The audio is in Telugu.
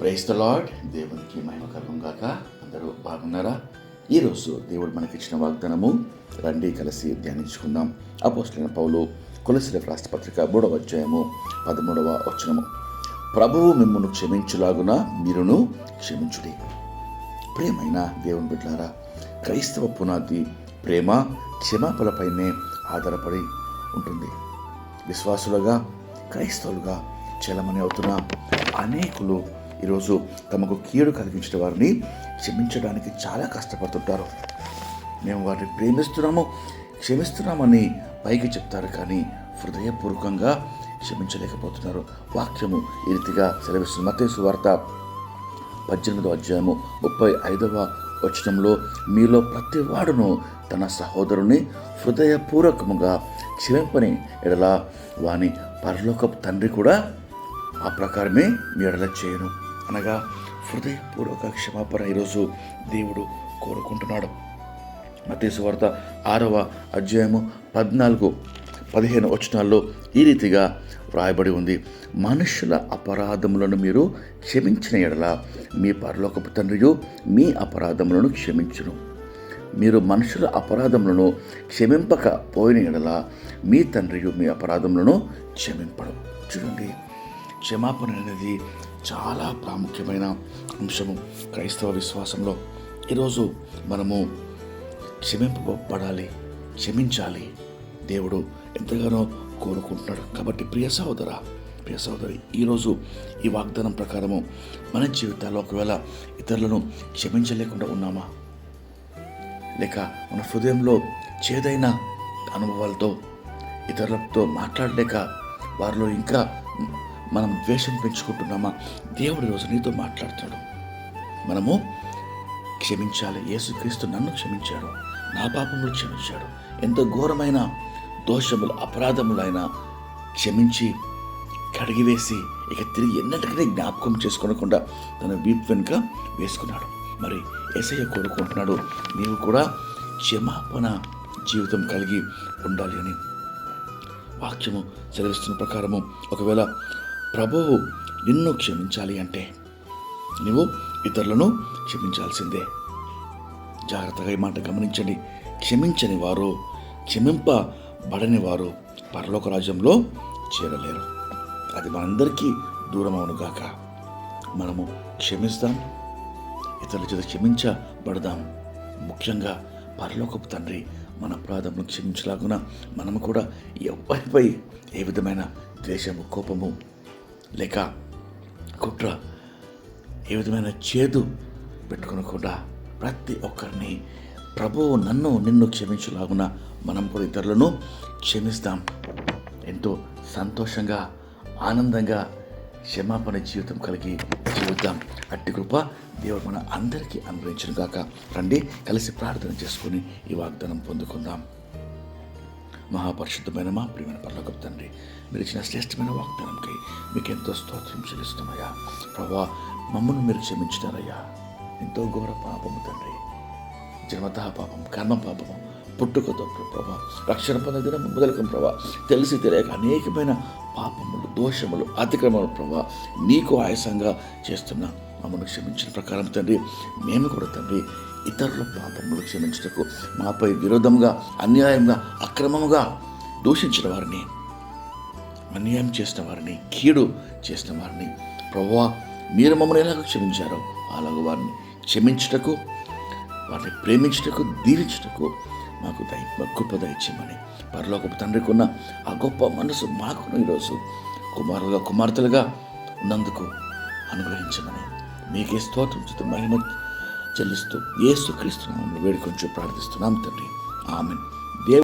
ప్రైస్ ద లాడ్ దేవునికి మహిమ కలుగును గాక. అందరూ బాగున్నారా? ఈరోజు దేవుడు మనకిచ్చిన వాగ్దానము రండి కలిసి ధ్యానించుకుందాం. అపోస్టులైన పౌలు కొలసిన రాష్ట్రపత్రిక మూడవ అధ్యాయము పదమూడవ వచనము. ప్రభువు మిమ్మల్ని క్షమించులాగున మీరును క్షమించుడి. ప్రేమైన దేవుని బిడ్డారా క్రైస్తవ పునాది ప్రేమ క్షమాపణపైనే ఆధారపడి ఉంటుంది. విశ్వాసులుగా క్రైస్తవులుగా చలమని అవుతున్న అనేకులు ఈరోజు తమకు కీడు కలిగించిన వారిని క్షమించడానికి చాలా కష్టపడుతుంటారు. మేము వారిని ప్రేమిస్తున్నాము క్షమిస్తున్నామని పైకి చెప్తారు కానీ హృదయపూర్వకంగా క్షమించలేకపోతున్నారు. వాక్యము ఈ రీతిగా సెలవిస్తుంది. మతేసు వార్త పద్దెనిమిదో అధ్యాయము ముప్పై ఐదవ వచనంలో మీలో ప్రతి వాడును తన సహోదరుని హృదయపూర్వకముగా క్షమింపని ఎడల వాని పరలోకపు తండ్రి కూడా ఆ ప్రకారమే మీ ఎడల చేయను. అనగా హృదయపూర్వక క్షమాపణ ఈరోజు దేవుడు కోరుకుంటున్నాడు. మతేసు వార్త ఆరవ అధ్యాయము పద్నాలుగు పదిహేను వచనాల్లో ఈ రీతిగా వ్రాయబడి ఉంది. మనుషుల అపరాధములను మీరు క్షమించిన ఎడల మీ పరలోకపు తండ్రియు మీ అపరాధములను క్షమించును. మీరు మనుషుల అపరాధములను క్షమింపక పోయిన ఎడల మీ తండ్రియు మీ అపరాధములను క్షమింపడం. చూడండి క్షమాపణ అనేది చాలా ప్రాముఖ్యమైన అంశము క్రైస్తవ విశ్వాసంలో. ఈరోజు మనము క్షమింపబడాలి క్షమించాలి. దేవుడు ఎంతగానో కోరుకుంటున్నాడు. కాబట్టి ప్రియ సహోదర ప్రియ సహోదరి ఈరోజు ఈ వాగ్దానం ప్రకారము మన జీవితాల్లో ఒకవేళ ఇతరులను క్షమించలేకుండా ఉన్నామా? లేక మన హృదయంలో చేదైన అనుభవాలతో ఇతరులతో మాట్లాడలేక వారిలో ఇంకా మనం ద్వేషం పెంచుకుంటున్నామా? దేవుడు రోజు నీతో మాట్లాడుతాడు మనము క్షమించాలి. యేసుక్రీస్తు నన్ను క్షమించాడు. నా పాపములు క్షమించాడు. ఎంత ఘోరమైన దోషములు అపరాధములైనా క్షమించి కడిగివేసి ఇక తిరిగి ఎన్నటికీ జ్ఞాపకం చేసుకోనకుండా తన వీప్ వెనుక వేసుకున్నాడు. మరి ఏసయ్య కోరుకుంటున్నాడు నీవు కూడా క్షమాపణ జీవితం కలిగి ఉండాలి అని. వాక్యము సెలవిస్తున్న ప్రకారము ఒకవేళ ప్రభువు నిన్ను క్షమించాలి అంటే. నువ్వు ఇతరులను క్షమించాల్సిందే. జాగ్రత్తగా ఈ మాట గమనించండి. క్షమించని వారు క్షమింపబడని వారు పరలోక రాజ్యంలో చేరలేరు. అది మనందరికీ దూరం అవునుగాక మనము క్షమిస్తాం ఇతరుల చేత క్షమించబడదాం. ముఖ్యంగా పరలోకపు తండ్రి మన అపరాధమును క్షమించలాగున మనము కూడా ఎవరిపై ఏ విధమైన ద్వేషము కోపము లేక కుట్ర ఏ విధమైన చేదు పెట్టుకోనకుండా ప్రతి ఒక్కరిని ప్రభువు నన్ను నిన్ను క్షమించలాగున మనం కూడా ఇతరులను క్షమిస్తాం. ఎంతో సంతోషంగా ఆనందంగా క్షమాపణ జీవితం కలిగి జీవిద్దాం. అట్టి కృప దేవుడు మన అందరికీ అనుగ్రహించను గాక. రండి కలిసి ప్రార్థన చేసుకుని ఈ వాగ్దానం పొందుకుందాం. మహాపరిశుద్ధమైన మా ప్రియమైన పర్లోకం తండ్రి మీరు ఇచ్చిన శ్రేష్టమైన వాగ్దానంకి మీకు ఎంతో స్తోత్రం చెల్లిస్తున్నాయా ప్రభా మమ్మల్ని మీరు క్షమించినారయ్యా. ఎంతో ఘోర పాపము తండ్రి. జన్మత పాపం కర్మ పాపము పుట్టుకతో ప్రభా రక్షణ పొందిన మొదలకం ప్రభా తెలిసి తెలియక అనేకమైన పాపములు దోషములు అతిక్రమములు ప్రభా నీకు ఆయాసంగా చేస్తున్న మమ్మల్ని క్షమించిన ప్రకారం తండ్రి మేము కూడా తండ్రి ఇతరుల పాపములు క్షమించటకు మాపై విరోధంగా అన్యాయంగా అక్రమముగా దూషించిన వారిని అన్యాయం చేసిన వారిని కీడు చేసిన వారిని. ప్రభువా మీరు మమ్మల్ని ఎలాగ క్షమించారో అలాగ వారిని క్షమించుటకు వారిని ప్రేమించుటకు దీవించుటకు మాకు దయ గొప్ప దయచేయమని పరలోకపు తండ్రికి ఉన్న ఆ గొప్ప మనసు మాకును ఈరోజు కుమారులుగా కుమార్తెలుగా ఉన్నందుకు అనుగ్రహించమని మీకే స్తోత్రం మహిమ చెల్లిస్తూ ఏసు క్రీస్తు వేడుకొంచు ప్రార్థిస్తున్నాం తండ్రి. ఆమెను.